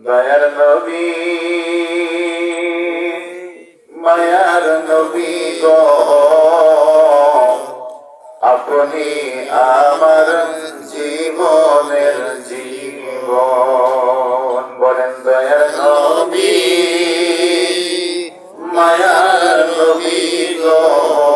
দয়ার নবী, মায়ার নবী গো। আপনি আমার জীবনের জীবন। বলেন, দয়ার নবী, মায়ার নবী গো।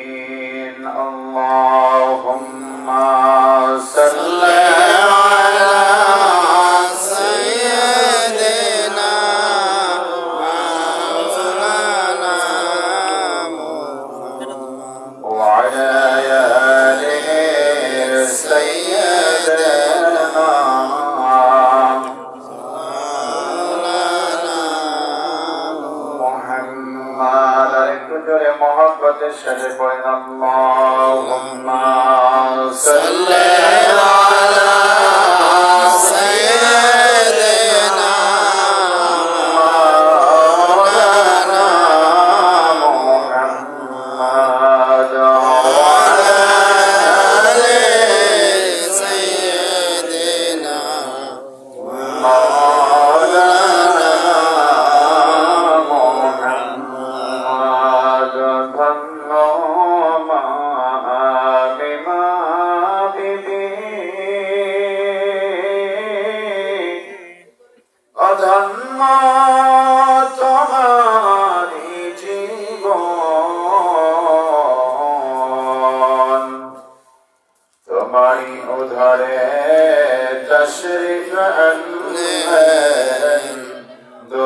اللهم صل صل উধারে তশরিফ আনলেন দো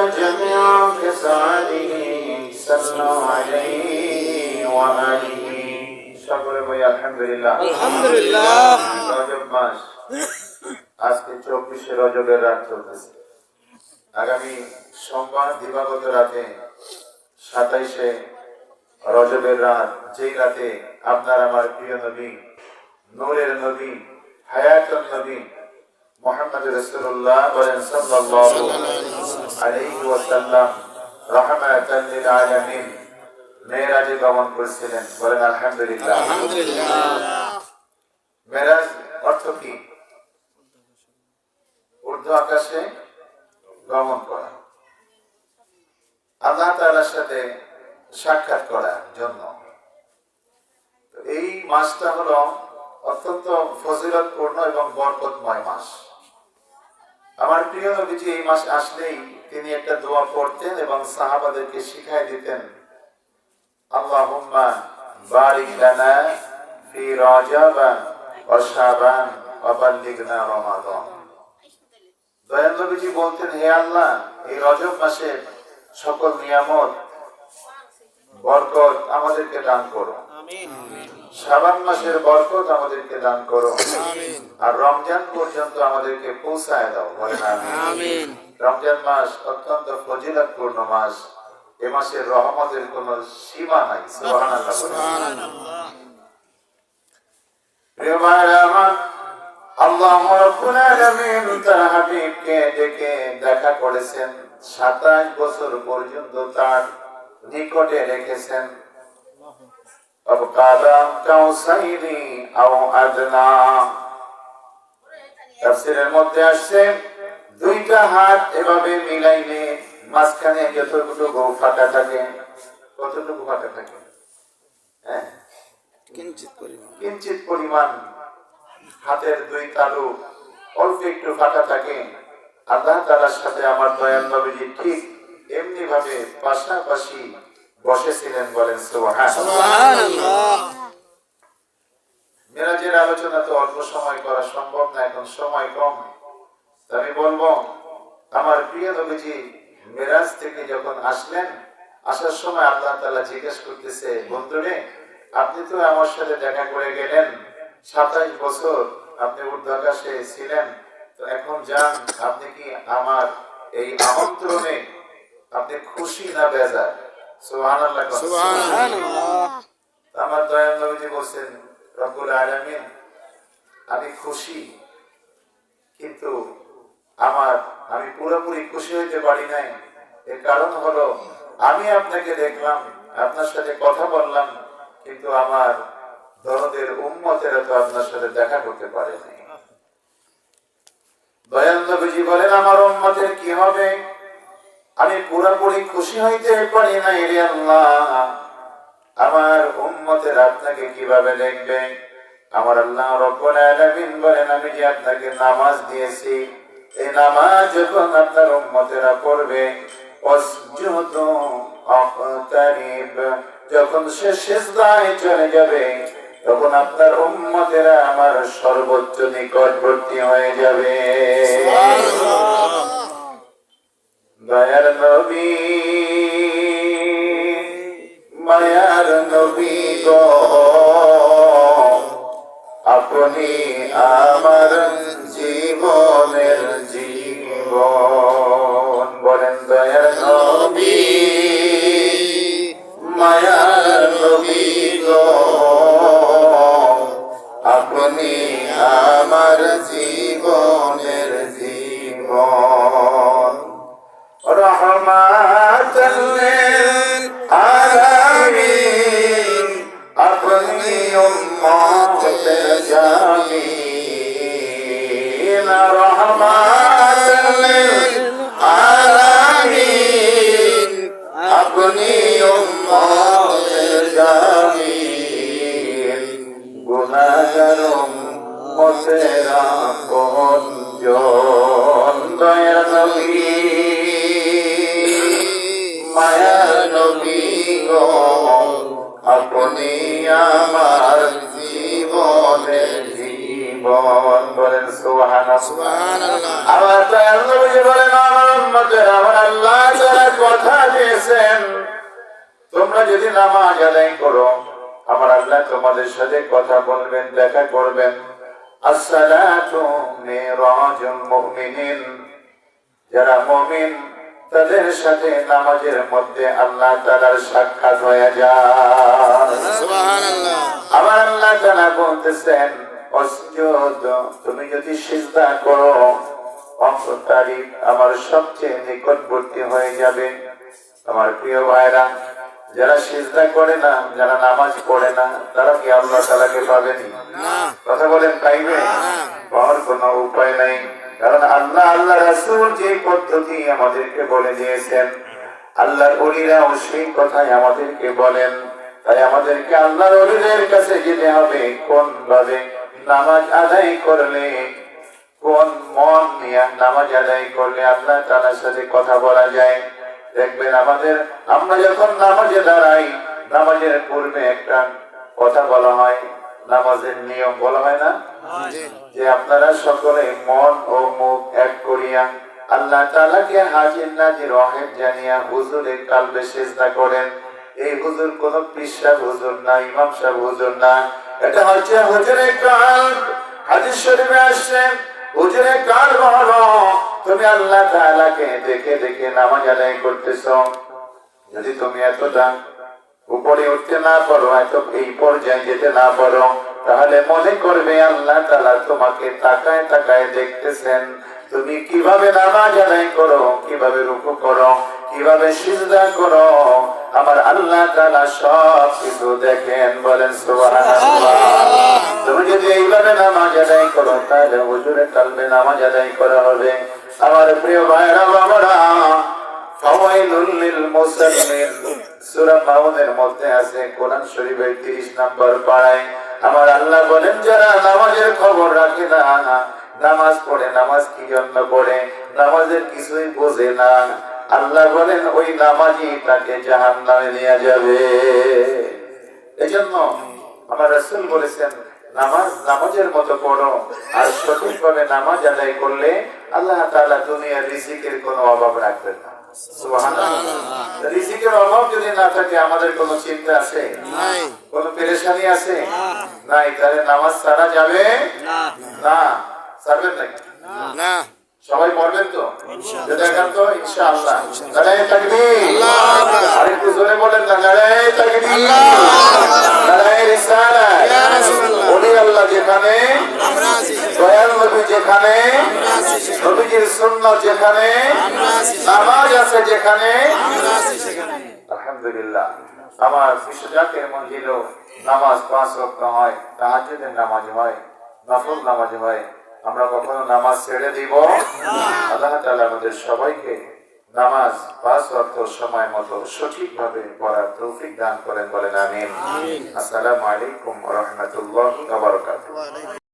جميع خصاله صلى عليه وآله সকলে বই আলহামদুলিল্লাহ আলহামদুলিল্লাহ রজব মাস আজকে চব্বিশে রজবের রাত চলতেছে আগামী সোমবার দিবাগত রাতে সাতাইশে রজবের রাত যেই রাতে আপনার আমার প্রিয় নবী নূরের নবী হায়াতুন নবী মোহাম্মদ রাসূলুল্লাহ বলেন সাল্লাল্লাহু আলাইহি ওয়াসাল্লাম রাহমাতাল লিল আলামিন মেরাজে গমন করেছিলেন। বলেন আলহামদুলিল্লাহ। আলহামদুলিল্লাহ। মেরাজ অর্থ কি? ঊর্ধ্ব আকাশে গমন করা। আল্লাহ তাআলার সাথে সাক্ষাৎ করার জন্য। এই মাসটা হলো অত্যন্ত ফজিলতপূর্ণ এবং বরকতময় মাস। আমার প্রিয় নবীজি এই মাস আসলেই তিনি একটা দোয়া পড়তেন এবং সাহাবাদেরকে শিখাই দিতেন। বলতেন, হে আল্লাহ, এই রজব মাসের সকল নিয়ামত, বরকত আমাদেরকে দান করো। শাবান মাসের বরকত আমাদেরকে দান করো। আর রমজান পর্যন্ত আমাদেরকে পৌঁছায় দাও আমিন। রমজান মাস অত্যন্ত ফজিলতপূর্ণ মাস। এ মাসের রহমতের কোনো সীমা নাই আল্লাহ রাব্বুল আলামিন তার হাবিবকে ডেকে দেখা করেছেন সাতাশ বছর পর্যন্ত তার নিকটে রেখেছেন। অবকালা কাউসাইনি আও আদনা তাফসীরের মধ্যে আসছে দুইটা হাত এভাবে মিলাইলে মাঝখানে যতটুকু ফাঁকা থাকে কতটুকু ফাঁকা থাকে? হ্যাঁ? কিঞ্চিত পরিমাণ। কিঞ্চিত পরিমাণ হাতের দুই তালু অল্প একটু ফাঁকা থাকে। আল্লাহ তালার সাথে আমার দয়াল নবীজি ঠিক এমনি ভাবে পাশাপাশি বসেছিলেন বলেন মেরাজের আলোচনা তো অল্প সময় করা সম্ভব না এখন সময় কম। আমি বলব আমার প্রিয় নবীজি মেরাজ থেকে যখন আসলেন আসার সময় আল্লাহ তাআলা জিজ্ঞেস করতেছে বন্ধুরে আপনি তো আমার সাথে দেখা করে গেলেন সাতাইশ বছর আপনি ঊর্ধ্বাকাশে ছিলেন তো এখন যান আপনি কি আমার এই আমন্ত্রণে আপনি খুশি না বেজার? আমার দয়াল নবীজি বলছেন রব্বুল আলামিন আমি খুশি কিন্তু আমার আমি পুরোপুরি খুশি হইতে পারি নাই। এর কারণ হলো আমি আপনাকে দেখলাম আপনার সাথে কথা বললাম কিন্তু আমার দরদের উম্মতেরা তো আপনার সাথে দেখা করতে পারেনি। দয়াল নবীজি বলেন আমার উম্মতের কি হবে? আমি পুরোপুরি খুশি হইতে পারি না রে আল্লাহ। আমার উম্মতের আপনাকে কীভাবে দেখবে? আমার আল্লাহ রব্বুল আলামিন বলেন, আমি যে আপনাকে নামাজ দিয়েছি? এই নামাজ যখন আপনার উম্মতেরা পড়বে, অসজুদু আক্তারিব যখন সে সিজদায় চলে যাবে, তখন আপনার উম্মতেরা আমার সর্বোচ্চ নিকটবর্তী হয়ে যাবে। দয়ার নবী, মায়ার নবী গো। আপনি আমার জীবনের জীবন। বলেন, দয়ার নবী, মায়ার নবী গো। আপনি আমার জীবনের জীবন। আমার আমার আল্লাহ যারা কথা দিয়েছেন তোমরা যদি নামাজ আদায় করো আমার আল্লাহ তোমাদের সাথে কথা বলবেন দেখা করবেন। আসসালাতু মিরাজুল মুমিনিন। যারা মুমিন তাদের সাথে নামাজের মধ্যে আল্লাহ তাআলার সাক্ষাৎ হয়ে যায়। সুবহানাল্লাহ। আল্লাহ তাআলা বলতেছেন তুমি যদি সিজদা করো অন্তরি আমার সবচেয়ে নিকটবর্তী হয়ে যাবে। আমার প্রিয় ভাইরা যারা সিজদা করে না যারা নামাজ পড়ে না তারা কি আল্লাহ তাআলাকে পাবেনি? কথা বলেন পাইবে? পাওয়ার কোনো উপায় নাই। কারণ আল্লাহ আল্লাহ রাসূল যে পদ্ধতি আমাদেরকে বলে দিয়েছেন আল্লাহর অলিরাও সেই কথাই আমাদেরকে বলেন। তাই আমাদেরকে আল্লাহর অলিদের কাছে যেতে হবে। কোন ভাবে নামাজ আদায় করলে কোন মন নিয়ে নামাজ আদায় করলে আল্লাহ তাআলার সাথে কথা বলা যায়? দেখবেন আমাদের, আমরা যখন নামাজে দাঁড়াই, নামাজের পূর্বে একটা কথা বলা হয়, নামাজের নিয়ম বলা হয় না? যে আপনারা সকলে মন ও মুখ এক করিয়া আল্লাহ তাআলাকে হাজির নাজির রহেব জানিয়া হুজুরের কালবে সেজদা করেন। এই হুজুর কোন পিসাব হুজুর না, ইমাম সাহেব হুজুর না। এটা হচ্ছে হুজুরের কাল। হাদিস শরীফে আসছে হুজুরের কাল হলো তুমি আল্লাহ তাআলাকে দেখে দেখে নামাজ আদায় করতেছো। যদি তুমি এতটা উপরে উঠতে না পারো, এত এই পর্যায়ে যেতে না পারো, তাহলে মনে করবে আল্লাহ তালা তোমাকে তাকায় তাকায় দেখতেছেন। তুমি কীভাবে নামাজ আদায় করো, কীভাবে রুকু করো, কীভাবে সিজদা করো? আমার আল্লাহ তালা সব কিছু দেখেন, বলেন সুবহানাল্লাহ। নামাজ আদায় করো, তাহলে হুজুরের কালবে নামাজ আদায় করা হবে। আমার প্রিয় ভাইরা বাবারা, ফাওয়াইলুল লিল মুসাল্লিন সূরা মাউনের মধ্যে আছে কোরআন শরীফের 30 নম্বর পাড়ায়। আমার আল্লাহ বলেন, যারা নামাজের কিছুই বোঝে না। আল্লাহ বলেন, ওই নামাজি তাকে জাহান্নামে নিয়ে যাবে। এজন্য আমার রাসূল বলেছেন নামাজ নামাজের মতো পড়ো। আর সঠিকভাবে নামাজ আদায় করলে আল্লাহ তালা দুনিয়ার রিজিকের কোনো অভাব রাখবেন না। রিজিকের অভাব যদি না থাকে আমাদের কোনো চিন্তা আছে? কোনো পেরেশানি আছে? নাই। তাহলে নামাজ ছাড়া যাবে? না। না। নাকি? না। সবাই পড়বেন তো? একান তো ইনশাআল্লাহ। আরেকটু জোরে বলেন না নারায়ে তাকবীর নারায়ে রিসালাত। ওলি আল্লাহ যেখানে দয়াল নবী যেখানে নবীজির সুন্নাত যেখানে নামাজ আছে যেখানে। আলহামদুলিল্লাহ। আমার মঞ্জিল নামাজ পাঁচ ওয়াক্ত হয় তাহাজ্জুদের নামাজ হয় নফল নামাজ হয়। আমরা কখনো নামাজ ছেড়ে দিব? আল্লাহ তালা আমাদের সবাইকে নামাজ পাঁচ অর্থ সময় মতো সঠিকভাবে পড়ার তৌফিক দান করেন বলেন আমিন। আসসালামু আলাইকুম রহমতুল্লাহ